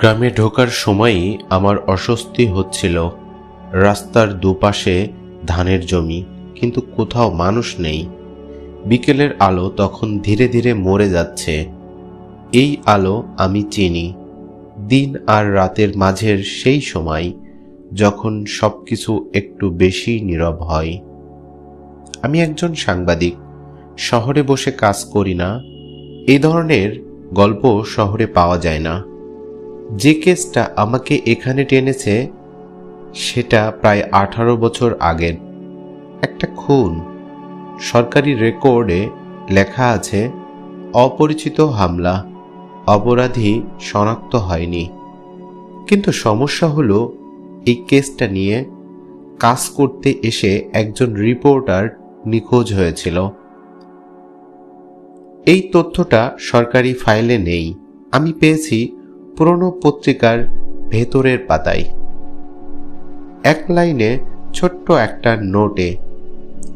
গ্রামে ঢোকার সময়ই আমার অস্বস্তি হচ্ছিল। রাস্তার দুপাশে ধানের জমি, কিন্তু কোথাও মানুষ নেই। বিকেলের আলো তখন ধীরে ধীরে মরে যাচ্ছে। এই আলো আমি চিনি। দিন আর রাতের মাঝের সেই সময়, যখন সব কিছু একটু বেশি নীরব হয়। আমি একজন সাংবাদিক, শহরে বসে কাজ করি না। এই ধরনের গল্প শহরে পাওয়া যায় না। যে কেসটা আমাকে এখানে টেনেছে, সেটা প্রায় আঠারো বছর আগের। একটা খুন। সরকারি রেকর্ডে লেখা আছে, অপরিচিত হামলা। অপরাধী শনাক্ত হয়নি। কিন্তু সমস্যা হলো, এই কেসটা নিয়ে কাজ করতে এসে একজন রিপোর্টার নিখোঁজ হয়েছিল। এই তথ্যটা সরকারি ফাইলে নেই। আমি পেয়েছি পুরনো পত্রিকার ভেতরের পাতায়। এক লাইনে ছোট্ট একটা নোটে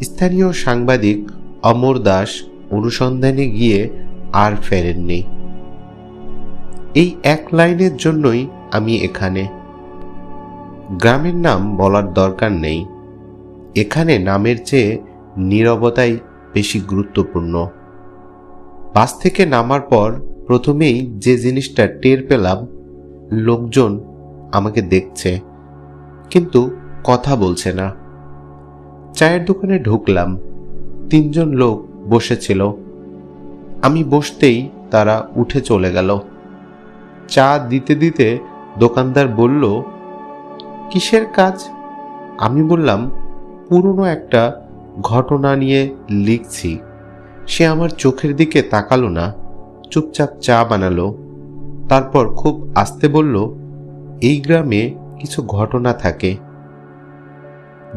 স্থানীয় সাংবাদিক অমর দাস অনুসন্ধানে গিয়ে আর ফেরেননি। এই এক লাইনের জন্যই আমি এখানে। গ্রামের নাম বলার দরকার নেই। এখানে নামের চেয়ে নীরবতাই বেশি গুরুত্বপূর্ণ। বাস থেকে নামার পর প্রথমেই যে জিনিসটা টের পেলাম, লোকজন আমাকে দেখছে, কিন্তু কথা বলছে না। চায়ের দোকানে ঢুকলাম। তিনজন লোক বসেছিল। আমি বসতেই তারা উঠে চলে গেল। চা দিতে দিতে দোকানদার বলল, কিসের কাজ? আমি বললাম, পুরনো একটা ঘটনা নিয়ে লিখছি। সে আমার চোখের দিকে তাকালো না। চুপচাপ চা বানালো, তারপর খুব আস্তে বলল, এই গ্রামে কিছু ঘটনা থাকে,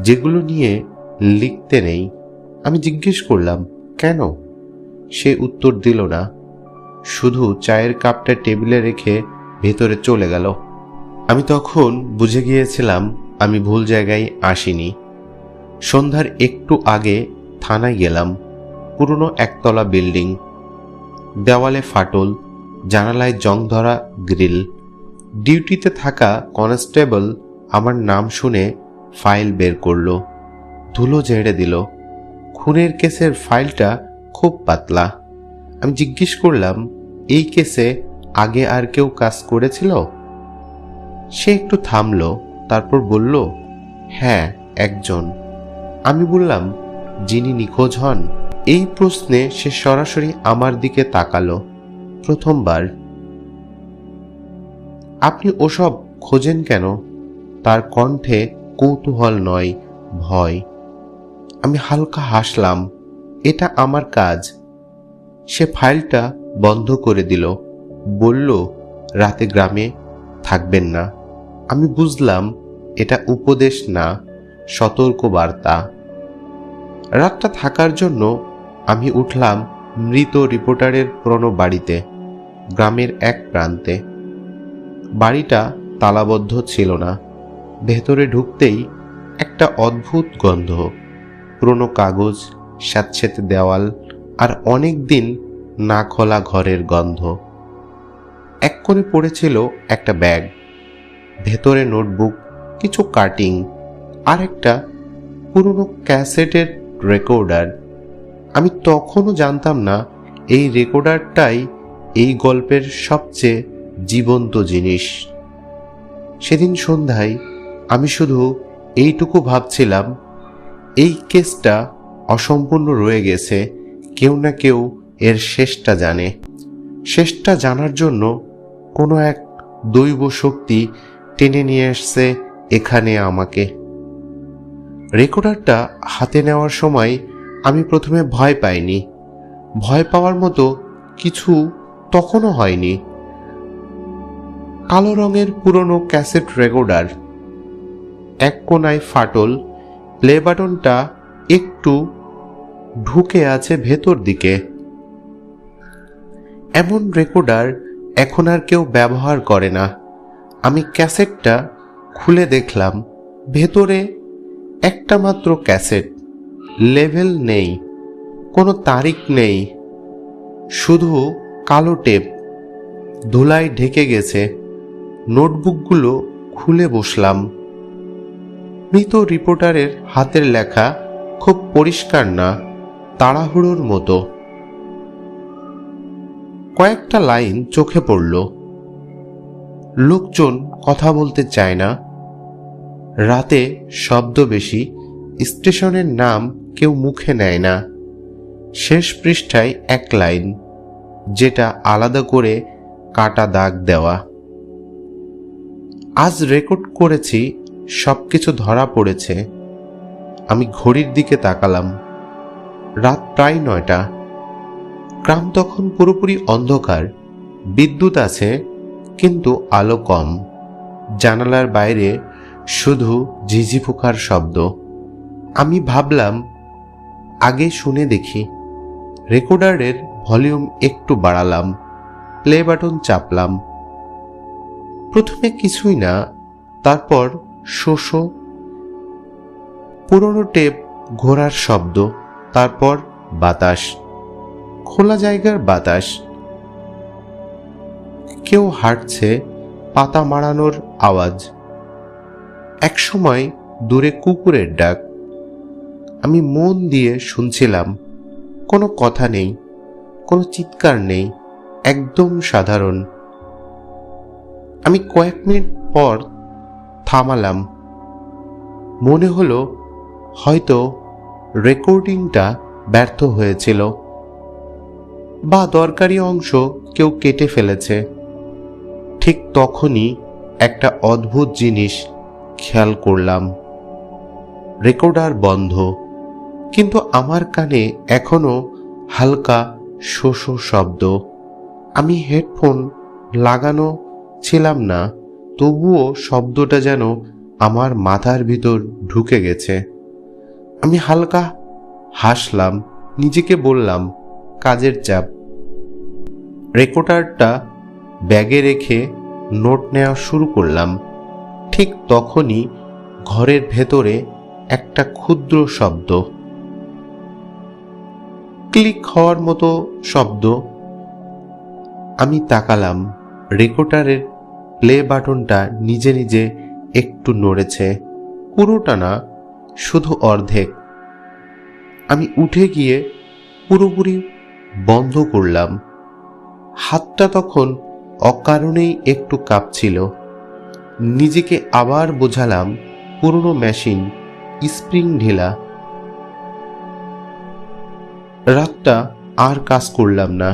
যেগুলো নিয়ে লিখতে নেই। আমি জিজ্ঞেস করলাম, কেন? সে উত্তর দিল না, শুধু চায়ের কাপটা টেবিলে রেখে ভেতরে চলে গেল। আমি তখন বুঝে গিয়েছিলাম, আমি ভুল জায়গায় আসিনি। সন্ধ্যার একটু আগে থানায় গেলাম, পুরনো একতলা বিল্ডিং। দেওয়ালে ফাটল, জানালায় জং ধরা গ্রিল, ডিউটিতে থাকা কনস্টেবল আমার নাম শুনে ফাইল বের করল, ধুলো ঝেড়ে দিল। খুনের কেসের ফাইলটা খুব পাতলা। আমি জিজ্ঞেস করলাম, এই কেসে আগে আর কেউ কাজ করেছিল? সে একটু থামলো, তারপর বলল হ্যাঁ একজন। আমি বললাম, যিনি নিখোঁজ হন এই প্রশ্নে সে সরাসরি আমার দিকে তাকালো প্রথমবার। আপনি ওসব খোঁজেন কেন? তার কণ্ঠে কৌতূহল নয়, ভয়। আমি হালকা হাসলাম, এটা আমার কাজ। সে ফাইলটা বন্ধ করে দিল, বলল, রাতে গ্রামে থাকবেন না। আমি বুঝলাম, এটা উপদেশ না সতর্ক বার্তা রাতটা থাকার জন্য আমি উঠলাম মৃত রিপোর্টারের পুরনো বাড়িতে, গ্রামের এক প্রান্তে। বাড়িটা তালাবদ্ধ ছিল না। ভেতরে ঢুকতেই একটা অদ্ভুত গন্ধ, পুরনো কাগজ স্যাঁতস্যাঁতে দেওয়াল আর অনেক দিন না খোলা ঘরের গন্ধ। এক করে পড়েছিল একটা ব্যাগ, ভেতরে নোটবুক, কিছু কাটিং আর একটা পুরনো ক্যাসেটের রেকর্ডার। আমি তখনও জানতাম না এই রেকর্ডারটাই এই গল্পের সবচেয়ে জীবন্ত জিনিস। সেদিন সন্ধ্যায় আমি শুধু এইটুকু ভাবছিলাম, এই কেসটা অসম্পূর্ণ রয়ে গেছে, কেউ না কেউ এর শেষটা জানে। শেষটা জানার জন্য কোনো এক দৈব শক্তি টেনে নিয়ে এসছে এখানে আমাকে। রেকর্ডারটা হাতে নেওয়ার সময় আমি প্রথমে ভয় পাইনি। ভয় পাওয়ার মতো কিছু তখনও হয়নি। কালো রঙের পুরনো ক্যাসেট রেকর্ডার, এক কোনায় ফাটল, প্লে বাটনটা একটু ঢুকে আছে ভেতর দিকে। এমন রেকর্ডার এখন আর কেউ ব্যবহার করে না। আমি ক্যাসেটটা খুলে দেখলাম, ভেতরে একটা মাত্র ক্যাসেট। লেভেল নেই, কোনো তারিখ নেই, শুধু কালো টেপ। ধুলায় ঢেকে গেছে, নোটবুকগুলো খুলে বসলাম। মৃত রিপোর্টারের হাতের লেখা খুব পরিষ্কার না, তাড়াহুড়োর মতো। কয়েকটা লাইন চোখে পড়ল। লোকজন কথা বলতে চায় না। রাতে শব্দ বেশি, স্টেশনের নাম কেউ মুখে নেয় না। শেষ পৃষ্ঠায় এক লাইন, যেটা আলাদা করে কাটা দাগ দেওয়া। আজ রেকর্ড করেছি সব কিছু ধরা পড়েছে। আমি ঘড়ির দিকে তাকালাম। রাত প্রায় নয়টা। গ্রাম তখন পুরোপুরি অন্ধকার। বিদ্যুৎ আছে, কিন্তু আলো কম। জানালার বাইরে শুধু ঝিঝি পোকার শব্দ। আমি ভাবলাম আগে শুনে দেখি। রেকর্ডারের ভলিউম একটু বাড়ালাম, প্লে বাটন চাপলাম। প্রথমে কিছুই না, তারপর শোষো, পুরনো টেপ ঘোরার শব্দ, তারপর বাতাস, খোলা জায়গার বাতাস। কেউ হাঁটছে পাতা মারানোর আওয়াজ। একসময় দূরে কুকুরের ডাক আমি মন দিয়ে শুনছিলাম, কোনো কথা নেই, কোনো চিৎকার নেই, একদম সাধারণ। আমি কয়েক মিনিট পর থামালাম। মনে হলো হয়তো রেকর্ডিংটা ব্যর্থ হয়েছিল বা দরকারি অংশ কেউ কেটে ফেলেছে। ঠিক তখনই একটা অদ্ভুত জিনিস খেয়াল করলাম। রেকর্ডার বন্ধ। কিন্তু আমার কানে এখনও হালকা শোষ শব্দ। আমি হেডফোন লাগানো ছিলাম না, তবুও শব্দটা যেন আমার মাথার ভিতর ঢুকে গেছে। আমি হালকা হাসলাম, নিজেকে বললাম, কাজের চাপ। রেকর্ডারটা ব্যাগে রেখে নোট নেওয়া শুরু করলাম। ঠিক তখনই ঘরের ভেতরে একটা ক্ষুদ্র শব্দ। ক্লিক হওয়ার মতো শব্দ। আমি তাকালাম। রেকর্ডারের প্লে বাটনটা নিজে নিজে একটু নড়েছে। পুরোটা না, শুধু অর্ধেক। আমি উঠে গিয়ে পুরোপুরি বন্ধ করলাম। হাতটা তখন অকারণেই একটু কাঁপছিল। নিজেকে আবার বোঝালাম, পুরনো মেশিন, স্প্রিং ঢিলা। রাতটা আর কাজ করলাম না।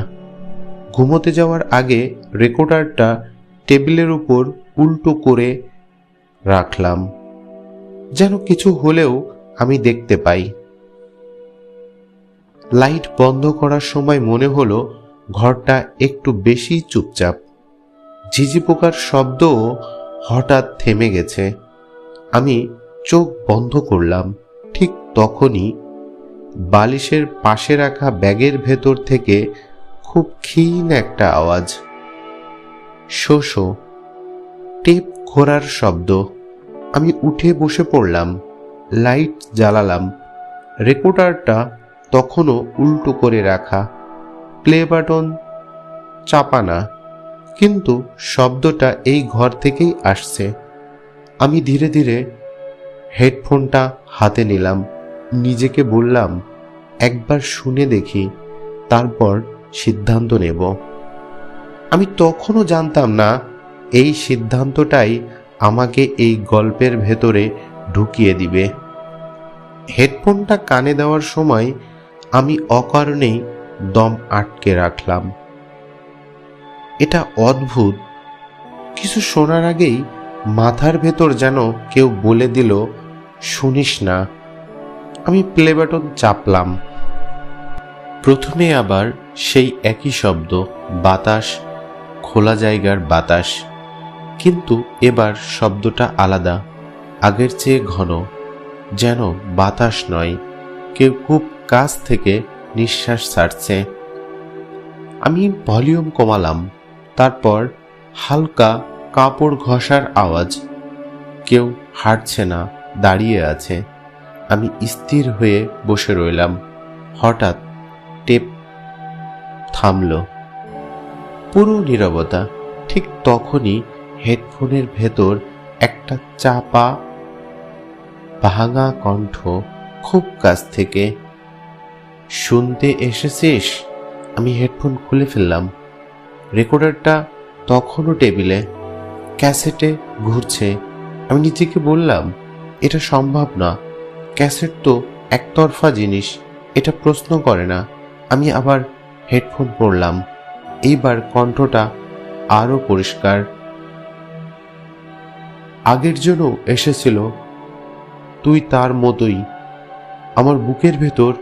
ঘুমোতে যাওয়ার আগে রেকর্ডারটা টেবিলের উপর উল্টো করে রাখলাম, যেন কিছু হলেও আমি দেখতে পাই। লাইট বন্ধ করার সময় মনে হলো ঘরটা একটু বেশি চুপচাপ। ঝিঝি পোকার শব্দও হঠাৎ থেমে গেছে। আমি চোখ বন্ধ করলাম, ঠিক তখনই বালিশের পাশে রাখা ব্যাগের ভেতর থেকে খুব ক্ষীণ একটা আওয়াজ। শোষো, টেপ ঘোরার শব্দ। আমি উঠে বসে পড়লাম, লাইট জ্বালালাম। রেকর্ডারটা তখনও উল্টো করে রাখা। প্লে বাটন চাপানা কিন্তু শব্দটা এই ঘর থেকেই আসছে। আমি ধীরে ধীরে হেডফোনটা হাতে নিলাম। নিজেকে বললাম, একবার শুনে দেখি, তারপর সিদ্ধান্ত নেব। আমি তখনও জানতাম না, এই সিদ্ধান্তটাই আমাকে এই গল্পের ভেতরে ঢুকিয়ে দিবে। হেডফোনটা কানে দেওয়ার সময় আমি অকারণেই দম আটকে রাখলাম। এটা অদ্ভুত। কিছু শোনার আগেই মাথার ভেতর যেন কেউ বলে দিল, শুনিস না। আমি প্লে বাটন চাপলাম। প্রথমে আবার সেই একই শব্দ, বাতাস, খোলা জায়গার বাতাস। কিন্তু এবার শব্দটা আলাদা, আগের চেয়ে ঘন। যেন বাতাস নয়, কেউ খুব কাছ থেকে নিঃশ্বাস ছাড়ছে। আমি ভলিউম কমালাম, তারপর হালকা কাপড় ঘষার আওয়াজ। কেউ হাঁটছে না, দাঁড়িয়ে আছে। আমি স্থির হয়ে বসে রইলাম। হঠাৎ টেপ থামল। পুরো নীরবতা ঠিক তখনই হেডফোনের ভেতর একটা চাপা, ভাঙা কণ্ঠ খুব কাছ থেকে, শুনতে এসেছিস? আমি হেডফোন খুলে ফেললাম। রেকর্ডারটা তখনও টেবিলে, ক্যাসেটে ঘুরছে। আমি নিজেকে বললাম, এটা সম্ভব না। ক্যাসেট তো একতরফা জিনিস, এটা প্রশ্ন করে না। আমি আবার হেডফোন পরলাম। এইবার কণ্ঠটা আরও পরিষ্কার। আগের জন্য এসেছিল। তুই তার মতোই। আমার বুকের ভেতর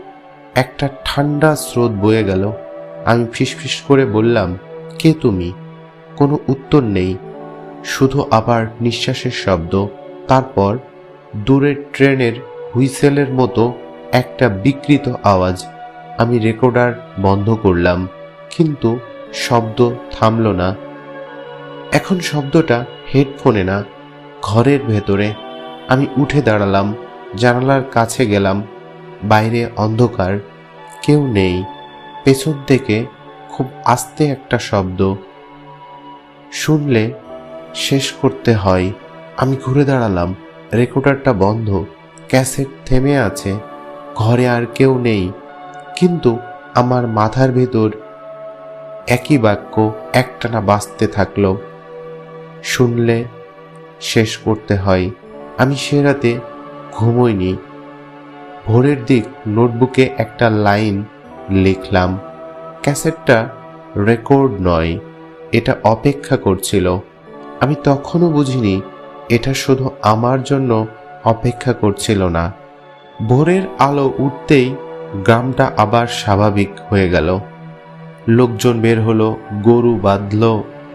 একটা ঠান্ডা স্রোত বয়ে গেল। আমি ফিসফিস করে বললাম, কে তুমি? কোনো উত্তর নেই। শুধু আবার নিঃশ্বাসের শব্দ। তারপর দূরের ট্রেনের হুইসেলের মতো একটা বিকৃত আওয়াজ আমি রেকর্ডার বন্ধ করলাম, কিন্তু শব্দ থামল না। এখন শব্দটা হেডফোনে না, ঘরের ভেতরে। আমি উঠে দাঁড়ালাম, জানালার কাছে গেলাম, বাইরে অন্ধকার, কেউ নেই। পেছন থেকে খুব আস্তে একটা শব্দ। শুনলে শেষ করতে হয়। আমি ঘুরে দাঁড়ালাম, রেকর্ডারটা বন্ধ। ক্যাসেট থেমে আছে, ঘরে আর কেউ নেই। কিন্তু আমার মাথার ভেতর একই বাক্য একটানা বাঁচতে থাকল। শুনলে শেষ করতে হয়। আমি সে রাতে ঘুমোইনি। ভোরের দিক নোটবুকে একটা লাইন লিখলাম, ক্যাসেটটা রেকর্ড নয়, এটা অপেক্ষা করছিল। আমি তখনও বুঝিনি, এটা শুধু আমার জন্য অপেক্ষা করছিল না। ভোরের আলো উঠতেই গ্রামটা আবার স্বাভাবিক হয়ে গেল। লোকজন বের হলো, গরু বাঁধল,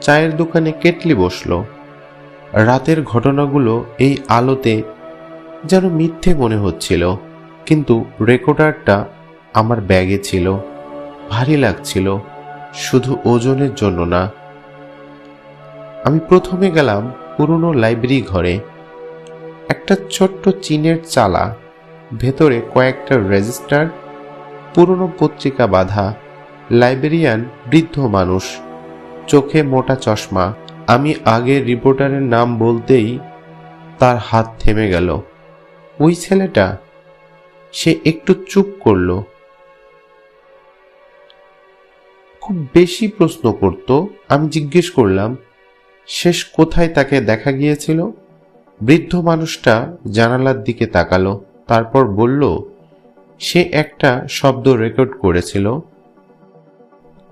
চায়ের দোকানে কেটলি বসল। রাতের ঘটনাগুলো এই আলোতে যেন মিথ্যে মনে হচ্ছিল, কিন্তু রেকর্ডারটা আমার ব্যাগে ছিল, ভারী লাগছিল, শুধু ওজনের জন্য না। আমি প্রথমে গেলাম পুরনো লাইব্রেরি ঘরে একটা ছোট্ট চীনের চালা, ভেতরে কয়েকটা রেজিস্টার, পুরনো পত্রিকা বাঁধা লাইব্রেরিয়ান বৃদ্ধ মানুষ, চোখে মোটা চশমা। আমি আগের রিপোর্টারের নাম বলতেই তার হাত থেমে গেল। ওই ছেলেটা, সে একটু চুপ করল। খুব বেশি প্রশ্ন করত, আমি জিজ্ঞেস করলাম, শেষ কোথায় তাকে দেখা গিয়েছিল? বৃদ্ধ মানুষটা জানালার দিকে তাকালো, তারপর বলল, সে একটা শব্দ রেকর্ড করেছিল।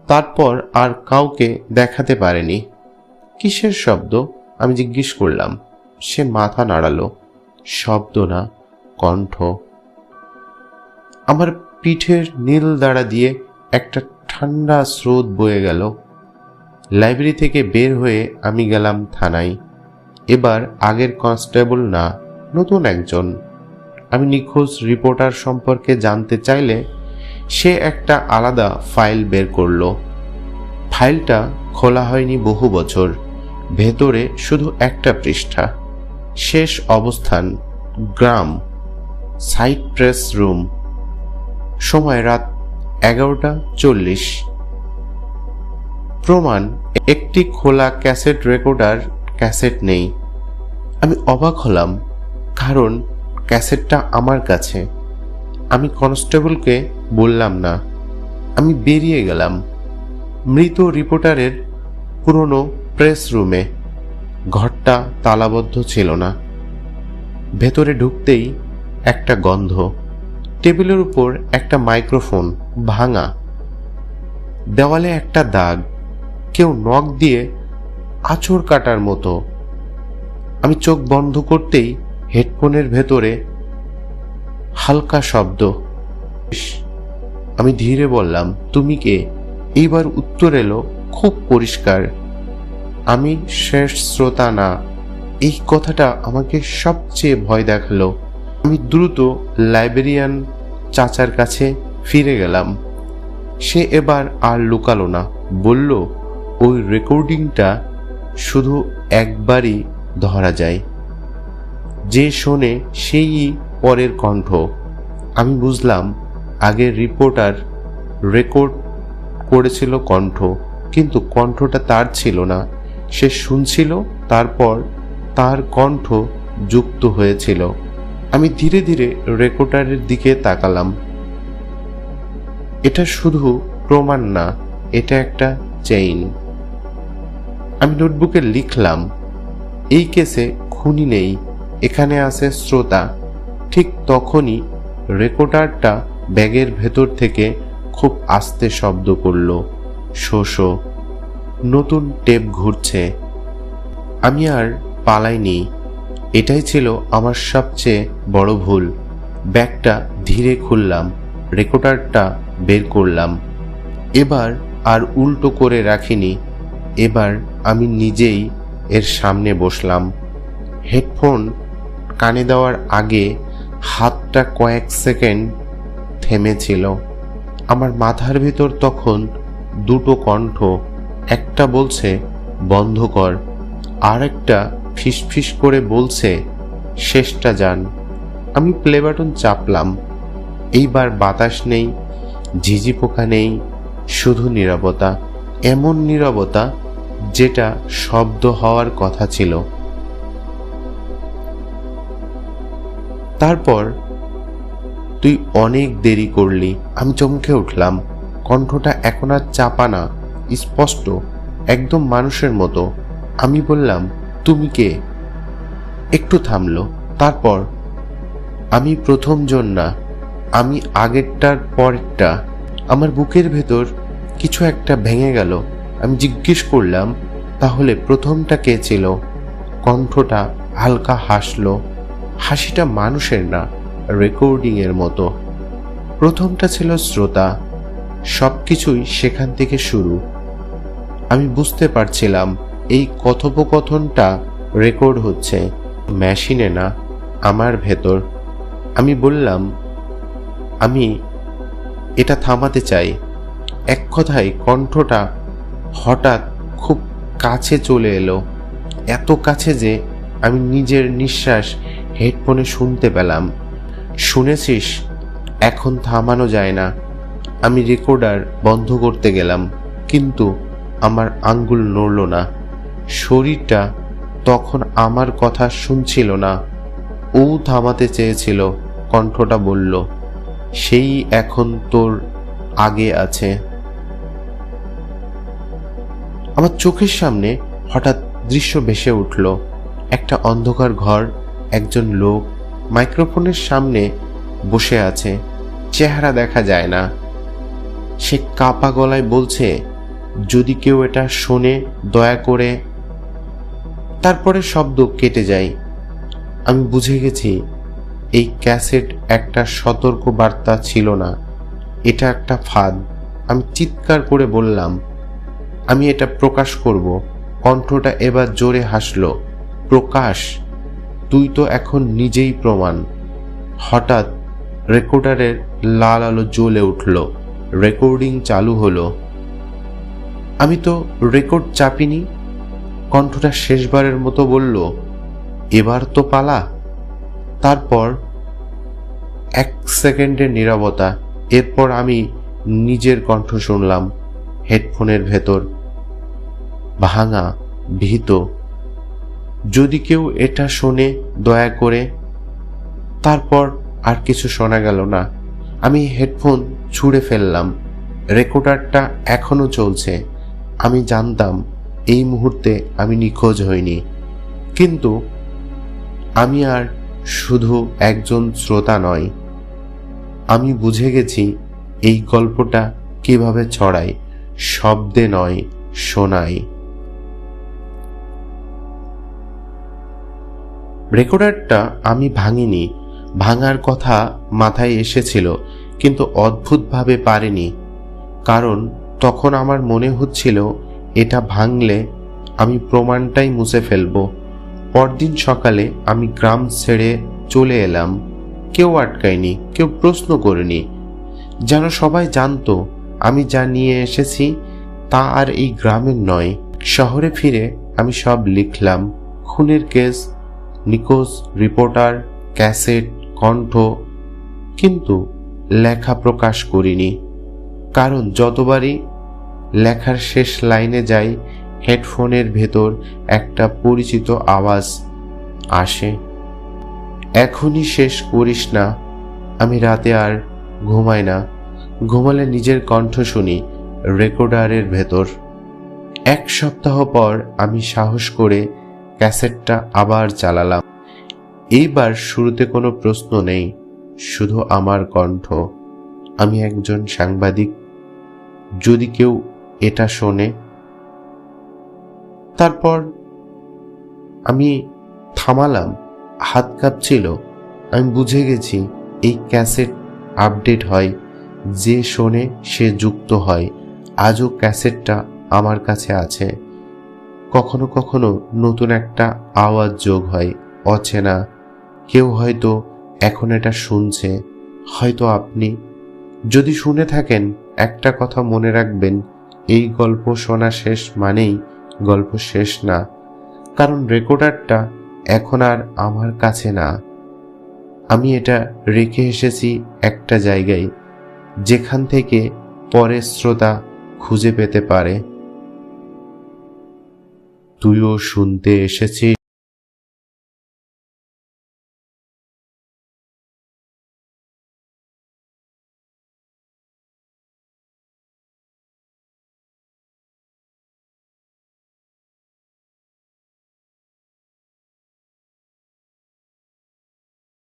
তারপর আর কাউকে দেখাতে পারেনি। কিসের শব্দ? আমি জিজ্ঞেস করলাম। সে মাথা নাড়ালো। শব্দ না, কণ্ঠ। আমার পিঠের নীল দাঁড়া দিয়ে একটা ঠান্ডা স্রোত বয়ে গেল। লাইব্রেরি থেকে বের হয়ে আমি গেলাম থানায়। এবার আগের কনস্টেবল না, নতুন একজন। আমি নিখোঁজ রিপোর্টার সম্পর্কে জানতে চাইলে সে একটা আলাদা ফাইল বের করল। ফাইলটা খোলা হয়নি বহু বছর, ভেতরে শুধু একটা পৃষ্ঠা। শেষ অবস্থান, গ্রাম সাইট্রেস রুম। সময় রাত এগারোটা চল্লিশ। প্রমাণ, একটি খোলা ক্যাসেট রেকর্ডার ক্যাসেট নেই। আমি অবাক হলাম, কারণ ক্যাসেটটা আমার কাছে। আমি কনস্টেবলকে বললাম না। আমি বেরিয়ে গেলাম। মৃত রিপোর্টারের পুরনো প্রেস রুমে। ঘরটা তালাবদ্ধ ছিল না। ভেতরে ঢুকতেই একটা গন্ধ। টেবিলের উপর একটা মাইক্রোফোন ভাঙা। দেওয়ালে একটা দাগ। কেউ নখ দিয়ে আঁচড় কাটার মতো। আমি চোখ বন্ধ করতেই হেডফোনের ভেতরে হালকা শব্দ। আমি ধীরে বললাম, তুমি কে? এইবার উত্তর এলো, খুব পরিষ্কার। আমি শেষ শ্রোতা না। এই কথাটা আমাকে সবচেয়ে ভয় দেখাল। আমি দ্রুত লাইব্রেরিয়ান চাচার কাছে ফিরে গেলাম। সে এবার আর লুকালো না। বলল, ওই রেকর্ডিংটা শুধু একবারই ধরা যায়। যে শোনে সেই পরের কণ্ঠ। আমি বুঝলাম, আগের রিপোর্টার রেকর্ড করেছিল কণ্ঠ, কিন্তু কণ্ঠটা তার ছিল না। সে শুনছিল, তারপর তার কণ্ঠ যুক্ত হয়েছিল। আমি ধীরে ধীরে রেকর্ডারের দিকে তাকালাম। এটা শুধু প্রমাণ না, এটা একটা চেইন। আমি নোটবুকে লিখলাম, এই কেসে খুনি নেই, এখানে আছে শ্রোতা। ঠিক তখনই রেকর্ডারটা ব্যাগের ভেতর থেকে খুব আস্তে শব্দ করল, শো শো, নতুন টেপ ঘুরছে। আমি আর পালাইনি, এটাই ছিল আমার সবচেয়ে বড় ভুল। ব্যাগটা ধীরে খুললাম, রেকর্ডারটা বের করলাম। এবার আর উল্টো করে রাখিনি এবার আমি নিজেই এর সামনে বসলাম। হেডফোন কানে দেওয়ার আগে হাতটা কয়েক সেকেন্ড থেমেছিল। আমার মাথার ভিতর তখন দুটো কণ্ঠ, একটা বলছে, বন্ধ কর। আর একটা ফিসফিস করে বলছে, শেষটা যান। আমি প্লে বাটন চাপলাম। এইবার বাতাস নেই ঝিঝি পোকা নেই, শুধু নীরবতা। এমন নীরবতা যেটা শব্দ হওয়ার কথা ছিল। তারপর তুই অনেক দেরি করলি, আমি চমকে উঠলাম। কণ্ঠটা এখন আর চাপা না, স্পষ্ট, একদম মানুষের মতো। আমি বললাম, তুমি কে? একটু থামলো, তারপর, আমি প্রথম জন না, আমি আগেরটার পরেরটা। আমার বুকের ভেতর কিছু একটা ভেঙে গেল। আমি জিজ্ঞেস করলাম তাহলে প্রথমটা কে ছিল? কণ্ঠটা হালকা হাসলো। হাসিটা মানুষের না রেকর্ডিং এর মতো। প্রথমটা ছিল শ্রোতা। সব কিছুই সেখান থেকে শুরু। আমি বুঝতে পারছিলাম, এই কথোপকথনটা রেকর্ড হচ্ছে, মেশিনে না, আমার ভেতর। আমি বললাম, আমি এটা থামাতে চাই। এক কথায় কণ্ঠটা হঠাৎ খুব কাছে চলে এলো। এত কাছে যে আমি নিজের নিঃশ্বাস হেডফোনে শুনতে পেলাম। শুনেছিস, এখন থামানো যায় না। আমি রেকর্ডার বন্ধ করতে গেলাম, কিন্তু আমার আঙ্গুল নড়ল না। শরীরটা তখন আমার কথা শুনছিল না। ও থামাতে চেয়েছিল, কণ্ঠটা বলল, সেই এখন তোর আগে আছে। আমার চোখের সামনে হঠাৎ দৃশ্য ভেসে উঠল। একটা অন্ধকার ঘর, একজন লোক মাইক্রোফোনের সামনে বসে আছে। চেহারা দেখা যায় না। সে কাপা গলায় বলছে, যদি কেউ এটা শোনে, দয়া করে। তারপরে শব্দ কেটে যায়। আমি বুঝে গেছি, এই ক্যাসেট একটা সতর্ক বার্তা ছিল না। এটা একটা ফাঁদ। আমি চিৎকার করে বললাম আমি এটা প্রকাশ করব। কণ্ঠটা এবার জোরে হাসল। প্রকাশ, তুই তো এখন নিজেই প্রমাণ। হঠাৎ রেকর্ডারের লাল আলো জ্বলে উঠল। রেকর্ডিং চালু হলো। আমি তো রেকর্ড চাপিনি? কণ্ঠটা শেষবারের মতো বলল, এবার তো পালা। তারপর এক সেকেন্ডের নীরবতা। এরপর আমি নিজের কণ্ঠ শুনলাম, হেডফোনের ভেতর। ভাঙা ভীত। যদি কেউ এটা শোনে দয়া করে, তারপর আর কিছু শোনা গেল না। আমি হেডফোন ছুঁড়ে ফেললাম। রেকর্ডারটা এখনও চলছে। আমি জানতাম এই মুহূর্তে আমি নিখোঁজ হইনি। কিন্তু আমি আর শুধু একজন শ্রোতা নয় আমি বুঝে গেছি এই গল্পটা কীভাবে ছড়ায়, শব্দে নয়, শোনায়। রেকর্ডারটা আমি ভাঙিনি, ভাঙার কথা মাথায় এসেছিল, কিন্তু অদ্ভুতভাবে পারিনি, কারণ তখন আমার মনে হচ্ছিল, এটা ভাঙলে আমি প্রমাণটাই মুছে ফেলব। পরদিন সকালে আমি গ্রাম ছেড়ে চলে এলাম, কেউ আটকায়নি, কেউ প্রশ্ন করেনি, যেন সবাই জানতো আমি যা নিয়ে এসেছি তা আর এই গ্রামের নয়, শহরে ফিরে আমি সব লিখলাম, খুনের কেস নিকোজ, রিপোর্টার, ক্যাসেট, কণ্ঠ, কিন্তু লেখা প্রকাশ করিনি। কারণ যতবারই লেখার শেষ লাইনে যাই, হেডফোনের ভেতর একটা পরিচিত আওয়াজ আসে। এখনই শেষ করিস না, আমি রাতে আর ঘুমাই না। ঘুমালে নিজের কণ্ঠ শুনি, রেকর্ডারের ভেতর। এক সপ্তাহ পর আমি সাহস করে ক্যাসেটটা আবার চালালাম। এইবার শুরুতে কোনো প্রশ্ন নেই, শুধু আমার কণ্ঠ। আমি একজন সাংবাদিক, যদি কেউ এটা শোনে। তারপর আমি থামালাম, হাত কাঁপছিল। আমি বুঝে গেছি, এই ক্যাসেট আপডেট হয়, যে শোনে সে যুক্ত হয়। আজও ক্যাসেটটা আমার কাছে আছে। কখনো কখনো নতুন একটা আওয়াজ যোগ হয়, অচেনা। কেউ হয়তো এখন এটা শুনছে, হয়তো আপনি। যদি শুনে থাকেন, একটা কথা মনে রাখবেন, এই গল্প শোনা শেষ মানেই গল্প শেষ না। কারণ রেকর্ডারটা এখন আর আমার কাছে না। আমি এটা রেখে এসেছি একটা জায়গায়, যেখান থেকে পরের শ্রোতা খুঁজে পেতে পারে। তুইও শুনতে এসেছিস।